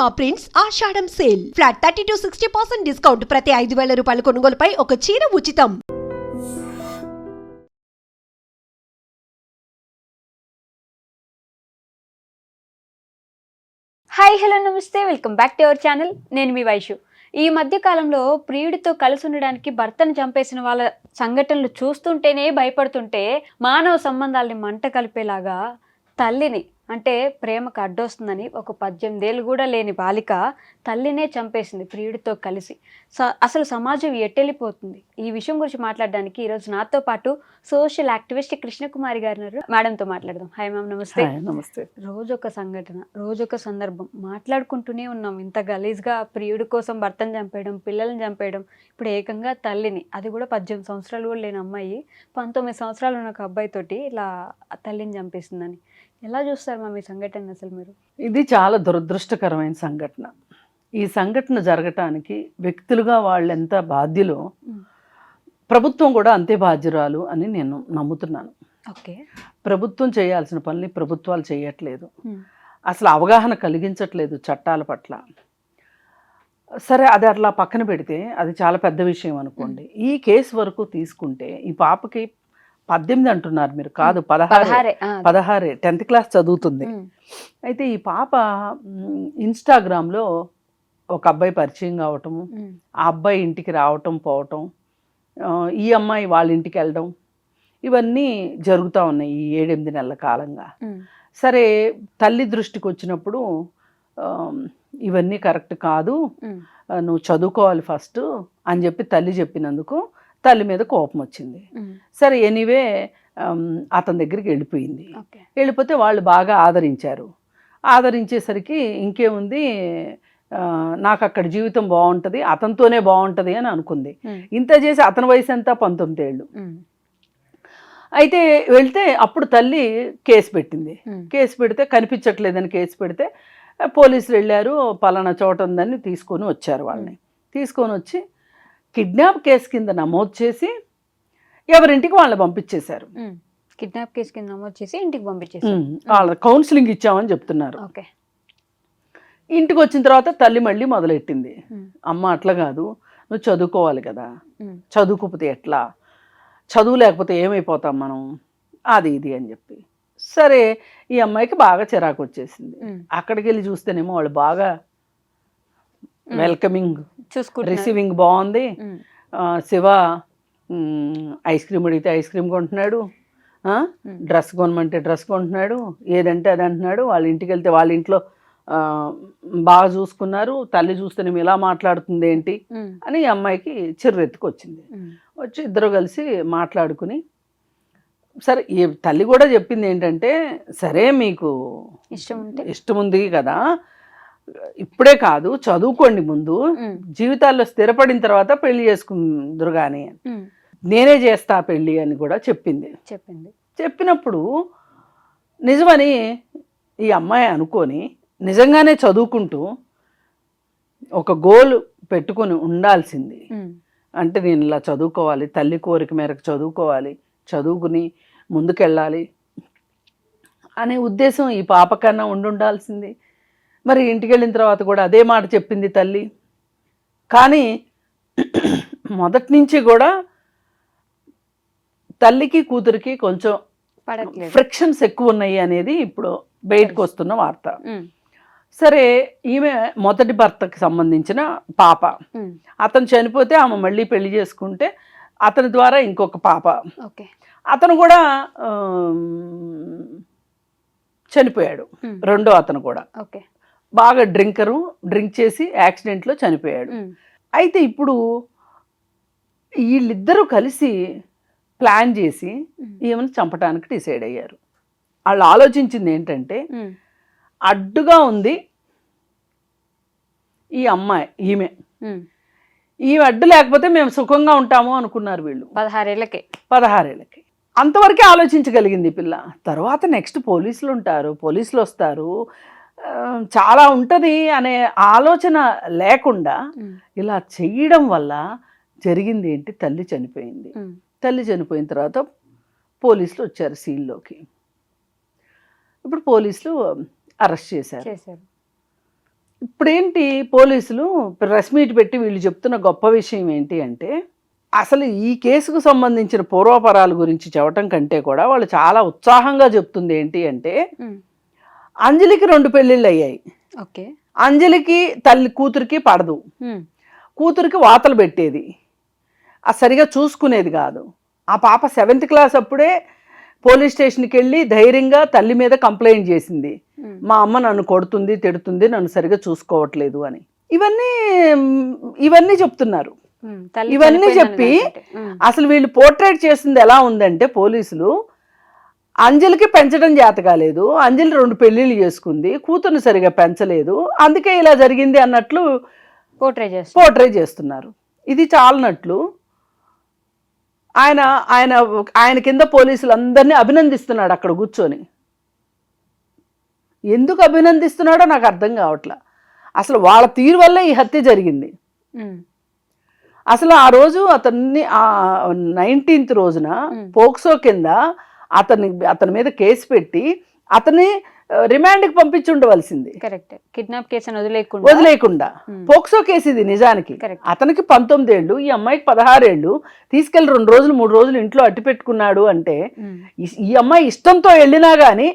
Purnima prints Ashadham sale. Flat thirty to sixty percent discount. ప్రతి ఐదు వేల రూపాయల కొనుగోలుపై ఒక చీర ఉచితం. హాయ్ హలో నమస్తే. Welcome back to our channel. నేను మీ వైషు. ఈ మధ్య కాలంలో ప్రియుడితో కలిసి ఉండడానికి భర్తను చంపేసిన వాళ్ళ సంఘటనలు చూస్తుంటేనే భయపడుతుంటే మానవ సంబంధాలని మంట కలిపేలాగా తల్లిని అంటే ప్రేమకు అడ్డొస్తుందని ఒక పద్దెనిమిదేళ్ళు కూడా లేని బాలిక తల్లినే చంపేసింది ప్రియుడితో కలిసి. స- అసలు సమాజం ఎట్టెళ్ళిపోతుంది? ఈ విషయం గురించి మాట్లాడడానికి ఈరోజు నాతో పాటు సోషల్ యాక్టివిస్ట్ కృష్ణకుమారి గారు మేడంతో మాట్లాడదాం. హాయ్ మ్యామ్ నమస్తే. నమస్తే. రోజొక సంఘటన రోజొక సందర్భం. మాట్లాడుకుంటూనే ఉన్నాం. ఇంత గలీజ్గా ప్రియుడి కోసం భర్తను చంపేయడం పిల్లల్ని చంపేయడం ఇప్పుడు ఏకంగా తల్లిని. అది కూడా పద్దెనిమిది సంవత్సరాలు కూడా లేని అమ్మాయి. పంతొమ్మిది సంవత్సరాలు ఉన్న ఒక అబ్బాయితోటి ఇలా తల్లిని చంపేసిందని. ఎలా చూస్తారు మ్యామ్ ఈ సంఘటన అసలు మీరు? ఇది చాలా దురదృష్టకరమైన సంఘటన. ఈ సంఘటన జరగటానికి వ్యక్తులుగా వాళ్ళు ఎంత బాధ్యులో. ప్రభుత్వం కూడా అంతే బాధ్యురాలు అని నేను నమ్ముతున్నాను. ఓకే. ప్రభుత్వం చేయాల్సిన పనులు ప్రభుత్వాలు చేయట్లేదు. అసలు అవగాహన కలిగించట్లేదు చట్టాల పట్ల. సరే అది అట్లా పక్కన పెడితే అది చాలా పెద్ద విషయం అనుకోండి. ఈ కేసు వరకు తీసుకుంటే ఈ పాపకి పద్దెనిమిది అంటున్నారు మీరు. కాదు పదహారు. పదహారే టెన్త్ క్లాస్ చదువుతుంది. అయితే ఈ పాప ఇన్స్టాగ్రామ్లో ఒక అబ్బాయి పరిచయం కావటము ఉమ్, ఆ అబ్బాయి ఇంటికి రావటం పోవటం ఈ అమ్మాయి వాళ్ళ ఇంటికి వెళ్ళడం ఇవన్నీ జరుగుతూ ఉన్నాయి ఈ ఏడెనిమిది నెలల కాలంగా. సరే తల్లి దృష్టికి వచ్చినప్పుడు ఇవన్నీ కరెక్ట్ కాదు నువ్వు చదువుకోవాలి ఫస్ట్ అని చెప్పి తల్లి చెప్పినందుకు తల్లి మీద కోపం వచ్చింది. సరే ఎనీవే అతని దగ్గరికి వెళ్ళిపోయింది. వెళ్ళిపోతే వాళ్ళు బాగా ఆదరించారు. ఆదరించేసరికి ఇంకేముంది నాకు అక్కడ జీవితం బాగుంటుంది అతనితోనే బాగుంటుంది అని అనుకుంది. ఇంత చేసి అతని వయసు ఎంత? పంతొమ్మిది ఏళ్ళు. అయితే వెళ్తే అప్పుడు తల్లి కేసు పెట్టింది. కేసు పెడితే కనిపించట్లేదని కేసు పెడితే పోలీసులు వెళ్ళారు పలానా చోట ఉందని తీసుకొని వచ్చారు వాళ్ళని. తీసుకొని వచ్చి కిడ్నాప్ కేసు కింద నమోదు చేసి ఎవరింటికి వాళ్ళని పంపించేశారు. కిడ్నాప్ కేసు కింద నమోదు చేసి ఇంటికి పంపించేసి వాళ్ళ కౌన్సిలింగ్ ఇచ్చామని చెప్తున్నారు. ఓకే. ఇంటికి వచ్చిన తర్వాత తల్లి మళ్ళీ మొదలెట్టింది. అమ్మ అట్లా కాదు నువ్వు చదువుకోవాలి కదా. చదువుకోకపోతే ఎట్లా? చదువు లేకపోతే ఏమైపోతాం మనం? అది ఇది అని చెప్పి. సరే ఈ అమ్మాయికి బాగా చిరాకు వచ్చేసింది. అక్కడికి వెళ్ళి చూస్తేనేమో వాళ్ళు బాగా వెల్కమింగ్ చూసుకుంటున్నారు. రిసీవింగ్ బాగుంది. శివ ఐస్ క్రీమ్ అడిగితే ఐస్ క్రీమ్ కొంటున్నాడు. డ్రెస్ కొనమంటే డ్రెస్ కొంటున్నాడు. ఏదంటే అది అంటున్నాడు. వాళ్ళ ఇంటికి వెళ్తే వాళ్ళ ఇంట్లో బాగా చూసుకున్నారు. తల్లి చూస్తేనేమో ఇలా మాట్లాడుతుంది ఏంటి అని ఈ అమ్మాయికి చిర్రెత్తుకు వచ్చింది వచ్చి ఇద్దరు కలిసి మాట్లాడుకుని సరే ఈ తల్లి కూడా చెప్పింది ఏంటంటే సరే మీకు ఇష్టం ఉంటే. ఇష్టం ఉంది కదా ఇప్పుడే కాదు చదువుకోండి ముందు. జీవితాల్లో స్థిరపడిన తర్వాత పెళ్ళి చేసుకుందరు కానీ నేనే చేస్తా పెళ్ళి అని కూడా చెప్పింది. చెప్పింది. చెప్పినప్పుడు నిజమని ఈ అమ్మాయి అనుకొని నిజంగానే చదువుకుంటూ ఒక గోల్ పెట్టుకొని ఉండాల్సింది. అంటే నేను ఇలా చదువుకోవాలి తల్లి కోరిక మేరకు చదువుకోవాలి చదువుకుని ముందుకెళ్ళాలి అనే ఉద్దేశం ఈ పాప కన్నా ఉండుండాల్సింది. మరి ఇంటికి వెళ్ళిన తర్వాత కూడా అదే మాట చెప్పింది తల్లి. కానీ మొదటి నుంచి కూడా తల్లికి కూతురికి కొంచెం ఫ్రిక్షన్స్ ఎక్కువ ఉన్నాయి అనేది ఇప్పుడు బయటకు వస్తున్న వార్త. సరే ఈమె మొదటి భర్తకి సంబంధించిన పాప. అతను చనిపోతే ఆమె మళ్ళీ పెళ్ళి చేసుకుంటే అతని ద్వారా ఇంకొక పాప. ఓకే. అతను కూడా చనిపోయాడు. రెండో అతను కూడా. ఓకే. బాగా డ్రింకరు డ్రింక్ చేసి యాక్సిడెంట్లో చనిపోయాడు. అయితే ఇప్పుడు వీళ్ళిద్దరూ కలిసి ప్లాన్ చేసి ఈమెను చంపడానికి డిసైడ్ అయ్యారు. వాళ్ళు ఆలోచించింది ఏంటంటే అడ్డుగా ఉంది ఈ అమ్మాయి ఈమె. ఈ అడ్డు లేకపోతే మేము సుఖంగా ఉంటాము అనుకున్నారు వీళ్ళు. పదహారేళ్ళకే. పదహారేళ్ళకి. అంతవరకే ఆలోచించగలిగింది పిల్ల. తర్వాత నెక్స్ట్ పోలీసులు ఉంటారు పోలీసులు వస్తారు. చాలా ఉంటుంది అనే ఆలోచన లేకుండా ఇలా చెయ్యడం వల్ల జరిగింది ఏంటి? తల్లి చనిపోయింది. తల్లి చనిపోయిన తర్వాత పోలీసులు వచ్చారు సీన్లోకి. ఇప్పుడు పోలీసులు అరెస్ట్ చేశారు. ఇప్పుడేంటి పోలీసులు ప్రెస్ మీట్ పెట్టి వీళ్ళు చెప్తున్న గొప్ప విషయం ఏంటి అంటే అసలు ఈ కేసుకు సంబంధించిన పూర్వపరాల గురించి చెప్పటం కంటే కూడా వాళ్ళు చాలా ఉత్సాహంగా చెప్తుంది ఏంటి అంటే. అంజలికి రెండు పెళ్ళిళ్ళు అయ్యాయి ఓకే. అంజలికి తల్లి కూతురికి పడదు. కూతురికి వాతలు పెట్టేది. ఆ సరిగా చూసుకునేది కాదు. ఆ పాప సెవెంత్ క్లాస్ అప్పుడే పోలీస్ స్టేషన్కి వెళ్ళి ధైర్యంగా తల్లి మీద కంప్లైంట్ చేసింది. మా అమ్మ నన్ను కొడుతుంది తిడుతుంది నన్ను సరిగా చూసుకోవట్లేదు అని. ఇవన్నీ ఇవన్నీ చెప్తున్నారు. ఇవన్నీ చెప్పి. అసలు వీళ్ళు పోర్ట్రేట్ చేసింది ఎలా ఉందంటే పోలీసులు అంజలికి పెంచడం చేత కాలేదు అంజలి రెండు పెళ్ళిళ్ళు చేసుకుంది. కూతుర్ని సరిగా పెంచలేదు. అందుకే ఇలా జరిగింది అన్నట్లు పోర్ట్రే చేస్తా పోర్ట్రే చేస్తున్నారు. ఇది చాలనట్లు ఆయన ఆయన ఆయన కింద పోలీసులు అందరినీ అభినందిస్తున్నాడు అక్కడ కూర్చొని. ఎందుకు అభినందిస్తున్నాడో నాకు అర్థం కావట్లా. అసలు వాళ్ళ తీరు వల్లే ఈ హత్య జరిగింది. అసలు ఆ రోజు అతన్ని ఆ నైన్టీన్త్ రోజున. పోక్సో కింద అతని అతని మీద కేసు పెట్టి అతన్ని ఆ, రిమాండ్కి పంపించి ఉండవలసింది కరెక్ట్ కిడ్నాప్ కేసు వదిలేకుండా వదిలేయకుండా. పోక్సో కేసు ఇది నిజానికి. అతనికి పంతొమ్మిది ఏళ్ళు ఈ అమ్మాయికి పదహారేళ్ళు తీసుకెళ్ళి రెండు రోజులు మూడు రోజులు ఇంట్లో అట్టి పెట్టుకున్నాడు అంటే. ఈ- అమ్మాయి ఇష్టంతో వెళ్ళినా గానీ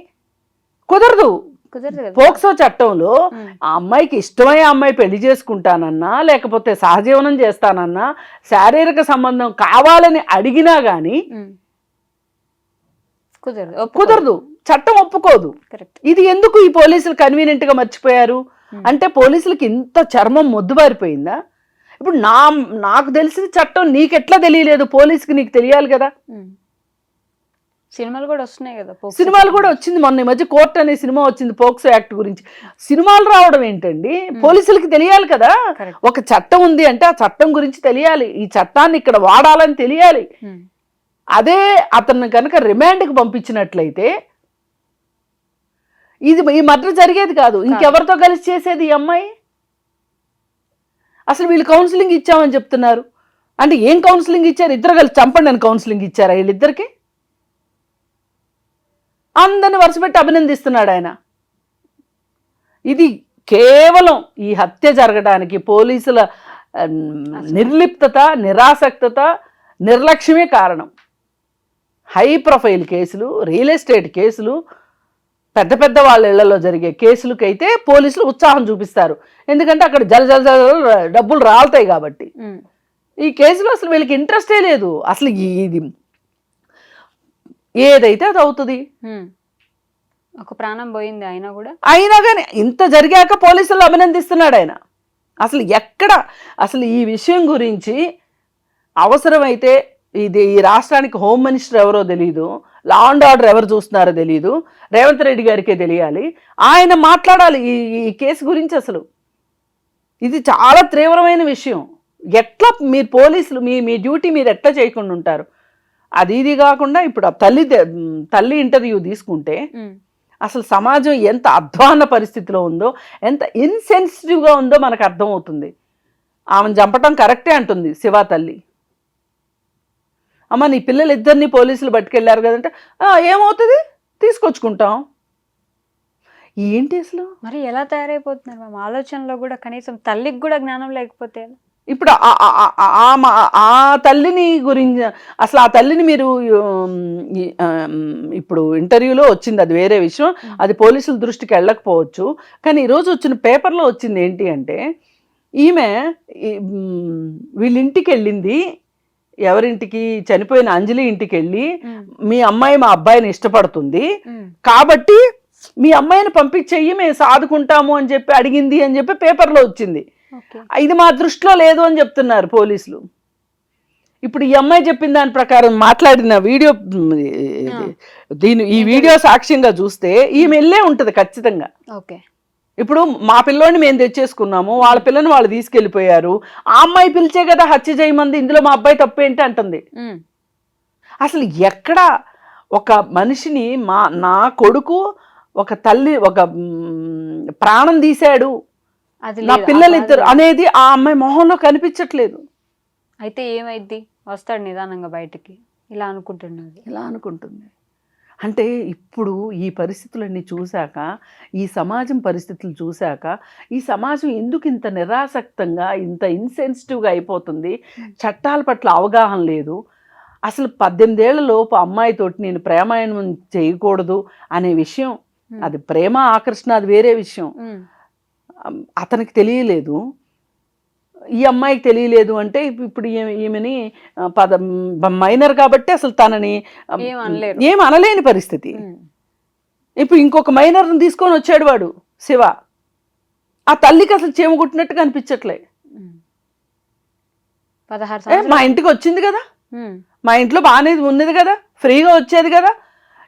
కుదరదు కుదరదు కదా పోక్సో చట్టంలో. ఆ అమ్మాయికి ఇష్టమై అమ్మాయి పెళ్ళి చేసుకుంటానన్నా లేకపోతే సహజీవనం చేస్తానన్నా శారీరక సంబంధం కావాలని అడిగినా గానీ ఉమ్. కుదరదు. చట్టం ఒప్పుకోదు. ఇది ఎందుకు ఈ పోలీసులు కన్వీనియంట్గా మర్చిపోయారు. అంటే పోలీసులకి ఇంత చర్మం మొద్దుబారిపోయిందా? ఇప్పుడు నా నాకు తెలిసిన చట్టం నీకెట్లా తెలియలేదు? పోలీసుకి నీకు తెలియాలి కదా. సినిమాలు కూడా వస్తున్నాయి కదా సినిమాలు కూడా వచ్చింది మొన్న ఈ మధ్య. కోర్ట్ అనే సినిమా వచ్చింది పోక్సో యాక్ట్ గురించి. సినిమాలు రావడం ఏంటండి? పోలీసులకి తెలియాలి కదా. ఒక చట్టం ఉంది అంటే ఆ చట్టం గురించి తెలియాలి. ఈ చట్టాన్ని ఇక్కడ వాడాలని తెలియాలి. అదే అతను కనుక రిమాండ్కి పంపించినట్లయితే ఇది ఈ మర్డర్ జరిగేది కాదు. ఇంకెవరితో కలిసి చేసేది ఈ అమ్మాయి? అసలు వీళ్ళు కౌన్సిలింగ్ ఇచ్చామని చెప్తున్నారు. అంటే ఏం కౌన్సిలింగ్ ఇచ్చారు? ఇద్దరు కలిసి చంపండి అని కౌన్సిలింగ్ ఇచ్చారా వీళ్ళిద్దరికి? అందరిని వరుసపెట్టి అభినందిస్తున్నాడు ఆయన. ఇది కేవలం ఈ హత్య జరగడానికి పోలీసుల నిర్లిప్తత నిరాసక్తత నిర్లక్ష్యమే కారణం. హై ప్రొఫైల్ కేసులు రియల్ ఎస్టేట్ కేసులు పెద్ద పెద్ద వాళ్ళ ఇళ్ళలో జరిగే కేసులకైతే పోలీసులు ఉత్సాహం చూపిస్తారు. ఎందుకంటే అక్కడ జల జల జల డబ్బులు రాలుతాయి కాబట్టి. ఈ కేసులో అసలు వీళ్ళకి ఇంట్రెస్టే లేదు. అసలు ఇది ఏదైతే అది అవుతుంది. ఒక ప్రాణం పోయింది అయినా కూడా. అయినా కానీ ఇంత జరిగాక పోలీసులు అభినందిస్తున్నాడు ఆయన. అసలు ఎక్కడ అసలు ఈ విషయం గురించి అవసరమైతే ఇది ఈ రాష్ట్రానికి హోమ్ మినిస్టర్ ఎవరో తెలియదు లా అండ్ ఆర్డర్ ఎవరు చూస్తున్నారో తెలియదు రేవంత్ రెడ్డి గారికే తెలియాలి. ఆయన మాట్లాడాలి ఈ ఈ కేసు గురించి అసలు. ఇది చాలా తీవ్రమైన విషయం. ఎట్లా మీరు పోలీసులు మీ మీ డ్యూటీ మీరు ఎట్లా చేయకుండా ఉంటారు? అది ఇది కాకుండా ఇప్పుడు తల్లి తల్లి ఇంటర్వ్యూ తీసుకుంటే. అసలు సమాజం ఎంత అధ్వాన పరిస్థితిలో ఉందో ఎంత ఇన్సెన్సిటివ్గా ఉందో మనకు అర్థమవుతుంది. ఆమెను చంపటం కరెక్టే అంటుంది శివ తల్లి. అమ్మ నీ పిల్లలు ఇద్దరిని పోలీసులు పట్టుకెళ్ళారు కదంటే "ఆ, ఏమవుతుంది? తీసుకొచ్చుకుంటాం. ఏంటి అసలు? మరి ఎలా తయారైపోతున్నారు మ్యామ్ ఆలోచనలో కూడా కనీసం తల్లికి కూడా జ్ఞానం లేకపోతే? ఇప్పుడు ఆ- మా- తల్లిని గురించి అసలు ఆ తల్లిని మీరు ఇప్పుడు ఇంటర్వ్యూలో వచ్చింది అది వేరే విషయం. అది పోలీసుల దృష్టికి వెళ్ళకపోవచ్చు. కానీ ఈరోజు వచ్చిన పేపర్లో వచ్చింది ఏంటి అంటే ఈమె ఈ, ఉమ్, వీళ్ళ ఇంటికి వెళ్ళింది ఎవరింటికి చనిపోయిన అంజలి ఇంటికి వెళ్ళి. మీ అమ్మాయి మా అబ్బాయిని ఇష్టపడుతుంది. కాబట్టి మీ అమ్మాయిని పంపించేయి మేము సాదుకుంటాము అని చెప్పి అడిగింది అని చెప్పి పేపర్లో వచ్చింది. ఇది మా దృష్టిలో లేదు అని చెప్తున్నారు పోలీసులు. ఇప్పుడు ఈ అమ్మాయి చెప్పిన దాని ప్రకారం మాట్లాడిన వీడియో దీని ఈ వీడియో సాక్ష్యంగా చూస్తే ఈమె వెళ్ళే ఉంటది ఖచ్చితంగా. ఓకే. ఇప్పుడు మా పిల్లోని మేము తెచ్చేసుకున్నాము వాళ్ళ పిల్లని వాళ్ళు తీసుకెళ్ళిపోయారు. ఆ అమ్మాయి పిలిచే కదా హత్య చేయమంది ఇందులో మా అబ్బాయి తప్పు ఏంటి అంటుంది. అసలు ఎక్కడ ఒక మనిషిని మా నా కొడుకు ఒక తల్లి ఒక ప్రాణం తీశాడు. నా పిల్లలు ఇద్దరు. అనేది ఆ అమ్మాయి మొహంలో కనిపించట్లేదు. అయితే ఏమైద్ది? వస్తాడు నిదానంగా బయటికి. ఇలా అనుకుంటున్నది ఇలా అనుకుంటుంది. అంటే ఇప్పుడు ఈ పరిస్థితులన్నీ చూశాక ఈ సమాజం పరిస్థితులు చూశాక ఈ సమాజం ఎందుకు ఇంత నిరాసక్తంగా ఇంత ఇన్సెన్సిటివ్గా అయిపోతుంది? చట్టాల పట్ల అవగాహన లేదు. అసలు పద్దెనిమిదేళ్ళ లోపు అమ్మాయితోటి నేను ప్రేమాయణం చేయకూడదు అనే విషయం. అది ప్రేమ ఆకర్షణ అది వేరే విషయం. అతనికి తెలియలేదు. ఈ అమ్మాయికి తెలియలేదు అంటే ఇప్- ఇప్పుడు ఈమె- ఈమెని పద మైనర్ కాబట్టి అసలు తనని ఏం అనలేని పరిస్థితి. ఇప్పుడు ఇంకొక మైనర్ని తీసుకొని వచ్చాడు వాడు శివ. ఆ తల్లికి అసలు చీమ కుట్టినట్టు కనిపించట్లే ఉమ్. పదహారు ఏ, మా ఇంటికి వచ్చింది కదా. మా ఇంట్లో బాగానే ఉన్నది కదా ఫ్రీగా వచ్చేది కదా.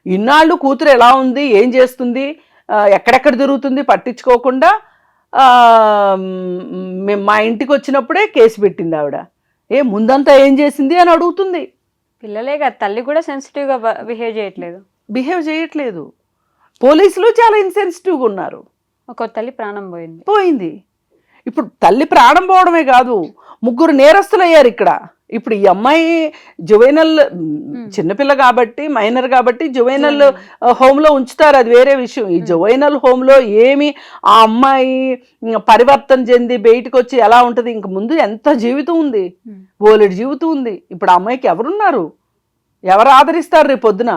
ఇన్నాళ్ళు కూతురు ఎలా ఉంది ఏం చేస్తుంది ఎక్కడెక్కడ తిరుగుతుంది పట్టించుకోకుండా మేము మా ఇంటికి వచ్చినప్పుడే కేసు పెట్టింది ఆవిడ. ఏ ముందంతా ఏం చేసింది అని అడుగుతుంది. పిల్లలే కదా తల్లి కూడా సెన్సిటివ్గా బిహేవ్ చేయట్లేదు. బిహేవ్ చేయట్లేదు. పోలీసులు చాలా ఇన్సెన్సిటివ్గా ఉన్నారు. ఒక తల్లి ప్రాణం పోయింది. పోయింది. ఇప్పుడు తల్లి ప్రాణం పోవడమే కాదు ముగ్గురు నేరస్తులు అయ్యారు ఇక్కడ. ఇప్పుడు ఈ అమ్మాయి జువైనల్ చిన్నపిల్ల కాబట్టి మైనర్ కాబట్టి జువైనల్ హోమ్లో ఉంచుతారు. అది వేరే విషయం. ఈ జువైనల్ హోమ్లో ఏమి ఆ అమ్మాయి పరివర్తన చెంది బయటకు వచ్చి ఎలా ఉంటది? ఇంక ముందు ఎంత జీవితం ఉంది. బోలెడు జీవితం ఉంది. ఇప్పుడు ఆ అమ్మాయికి ఎవరున్నారు? ఎవరు ఆదరిస్తారు రేపు పొద్దున?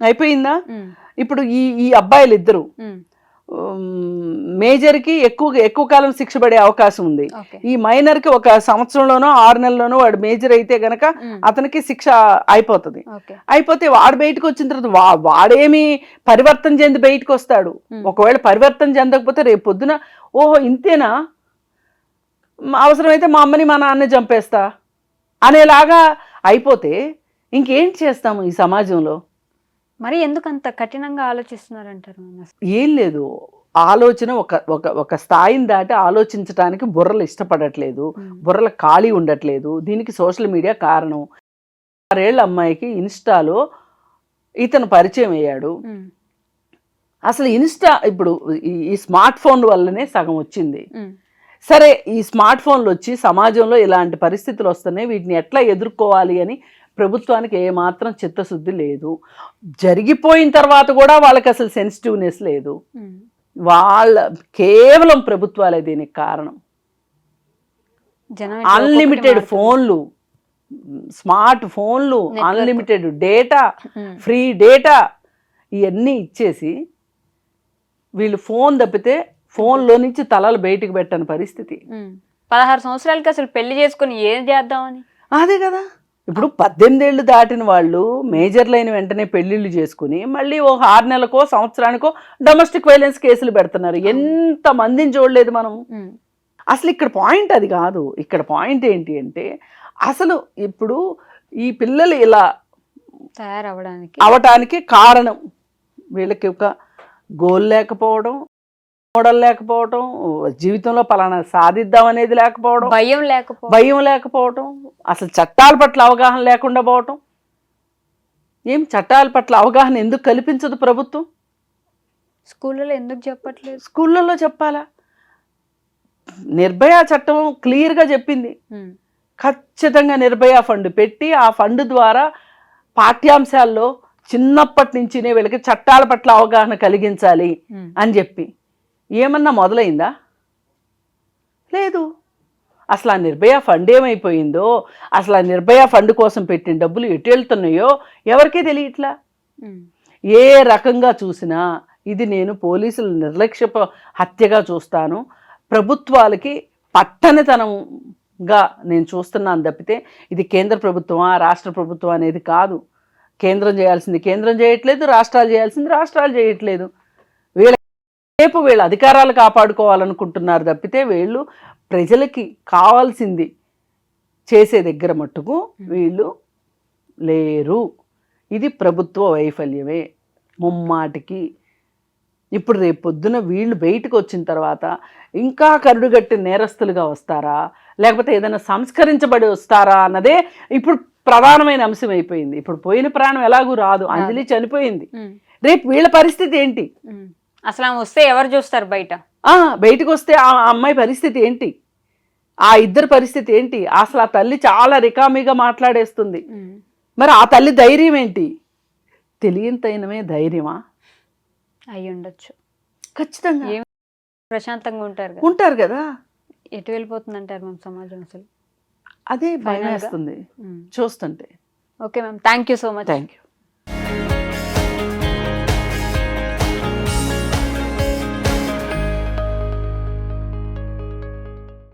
అయిపోయిందా. ఇప్పుడు ఈ ఈ అబ్బాయిలు ఇద్దరు. మేజర్కి ఎక్కువ ఎక్కువ కాలం శిక్ష పడే అవకాశం ఉంది. ఈ మైనర్కి ఒక సంవత్సరంలోనో ఆరు నెలల్లోనో వాడు మేజర్ అయితే గనక. అతనికి శిక్ష అయిపోతుంది. అయిపోతే వాడు బయటకు వచ్చిన తర్వాత వా వాడేమి పరివర్తన చెంది బయటకు వస్తాడు. ఒకవేళ పరివర్తన చెందకపోతే రేపు పొద్దున ఓహో ఇంతేనా? అవసరమైతే మా అమ్మని మా నాన్న చంపేస్తా అనేలాగా అయిపోతే ఇంకేం చేస్తాము ఈ సమాజంలో? మరి ఎందుకు అంత కఠినంగా ఆలోచిస్తున్నారంటారు? ఏం లేదు ఆలోచన ఒక ఒక ఒక స్థాయిని దాటి ఆలోచించడానికి బుర్రలు ఇష్టపడట్లేదు. బుర్రల ఖాళీ ఉండట్లేదు దీనికి సోషల్ మీడియా కారణం ఆరేళ్ళ అమ్మాయికి ఇన్స్టాలో ఇతను పరిచయం అయ్యాడు. అసలు ఇన్స్టా ఇప్పుడు ఈ- స్మార్ట్ ఫోన్ వల్లనే సగం వచ్చింది. సరే ఈ స్మార్ట్ ఫోన్లు వచ్చి సమాజంలో ఇలాంటి పరిస్థితులు వస్తున్నాయి వీటిని ఎట్లా ఎదుర్కోవాలి అని ప్రభుత్వానికి ఏమాత్రం చిత్తశుద్ధి లేదు జరిగిపోయిన తర్వాత కూడా వాళ్ళకి అసలు సెన్సిటివ్నెస్ లేదు. వాళ్ళ కేవలం ప్రభుత్వాలే దీనికి కారణం అన్లిమిటెడ్ ఫోన్లు స్మార్ట్ ఫోన్లు. Unlimited data. ఫ్రీ డేటా ఇవన్నీ ఇచ్చేసి వీళ్ళు ఫోన్ తప్పితే ఫోన్లో నుంచి తలలు బయటికి పెట్టని పరిస్థితి. పదహారు సంవత్సరాలకి అసలు పెళ్ళి చేసుకుని ఏం చేద్దామని అదే కదా ఇప్పుడు పద్దెనిమిదేళ్ళు దాటిన వాళ్ళు మేజర్లు అయిన వెంటనే పెళ్ళిళ్ళు చేసుకుని మళ్ళీ ఓ ఆరు నెలలకో సంవత్సరానికో డొమెస్టిక్ వైలెన్స్ కేసులు పెడుతున్నారు. ఎంత మందిని చూడలేదు మనం. అసలు ఇక్కడ పాయింట్ అది కాదు. ఇక్కడ పాయింట్ ఏంటి అంటే అసలు ఇప్పుడు ఈ పిల్లలు ఇలా తయారవడానికి అవటానికి కారణం వీళ్ళకి ఒక గోల్ లేకపోవడం మోడల్ లేకపోవడం జీవితంలో పలానా సాధిద్దాం అనేది లేకపోవడం భయం లేకపో భయం లేకపోవటం అసలు చట్టాల పట్ల అవగాహన లేకుండా పోవటం. ఏం చట్టాల పట్ల అవగాహన ఎందుకు కల్పించదు ప్రభుత్వం? స్కూళ్ళలో ఎందుకు చెప్పట్లేదు? స్కూళ్ళల్లో చెప్పాలా? నిర్భయ చట్టం క్లియర్గా చెప్పింది. ఖచ్చితంగా నిర్భయ ఫండ్ పెట్టి ఆ ఫండ్ ద్వారా పాఠ్యాంశాల్లో చిన్నప్పటి నుంచినే వీళ్ళకి చట్టాల పట్ల అవగాహన కలిగించాలి. అని చెప్పి. ఏమన్నా మొదలైందా? లేదు. అసలు ఆ నిర్భయ ఫండ్ ఏమైపోయిందో అసలు ఆ నిర్భయ ఫండ్ కోసం పెట్టిన డబ్బులు ఎటు వెళ్తున్నాయో ఎవరికీ తెలియట్లా. ఏ రకంగా చూసినా ఇది నేను పోలీసుల నిర్లక్ష్య హత్యగా చూస్తాను. ప్రభుత్వాలకి పట్టనితనంగా నేను చూస్తున్నాను తప్పితే ఇది కేంద్ర ప్రభుత్వమా రాష్ట్ర ప్రభుత్వం అనేది కాదు. కేంద్రం చేయాల్సింది కేంద్రం చేయట్లేదు రాష్ట్రాలు చేయాల్సింది రాష్ట్రాలు చేయట్లేదు. రేపు వీళ్ళ అధికారాలు కాపాడుకోవాలనుకుంటున్నారు తప్పితే వీళ్ళు ప్రజలకి కావాల్సింది చేసే దగ్గర మట్టుకు వీళ్ళు లేరు. ఇది ప్రభుత్వ వైఫల్యమే. ముమ్మాటికి. ఇప్పుడు రేపు పొద్దున వీళ్ళు బయటకు వచ్చిన తర్వాత ఇంకా కరుడుగట్టి నేరస్తులుగా వస్తారా? లేకపోతే ఏదైనా సంస్కరించబడి వస్తారా అన్నదే ఇప్పుడు ప్రధానమైన అంశం అయిపోయింది. ఇప్పుడు పోయిన ప్రాణం ఎలాగూ రాదు. అంజలి చనిపోయింది. రేపు వీళ్ళ పరిస్థితి ఏంటి. అసలు ఆమె వస్తే ఎవరు చూస్తారు బయట? బయటకు వస్తే ఆ అమ్మాయి పరిస్థితి ఏంటి? ఆ ఇద్దరు పరిస్థితి ఏంటి? అసలు ఆ తల్లి చాలా రికామీగా మాట్లాడేస్తుంది. మరి ఆ తల్లి ధైర్యం ఏంటి? తెలియని తైనమే ధైర్యమా? అయి ఉండొచ్చు. ఖచ్చితంగా. ప్రశాంతంగా ఉంటారు ఉంటారు కదా. ఎటు వెళ్ళిపోతుంది అంటారు మ్యామ్ సమాజం అసలు? అదే భయం? వేస్తుంది. చూస్తుంటే. Okay ma'am thank you so much thank you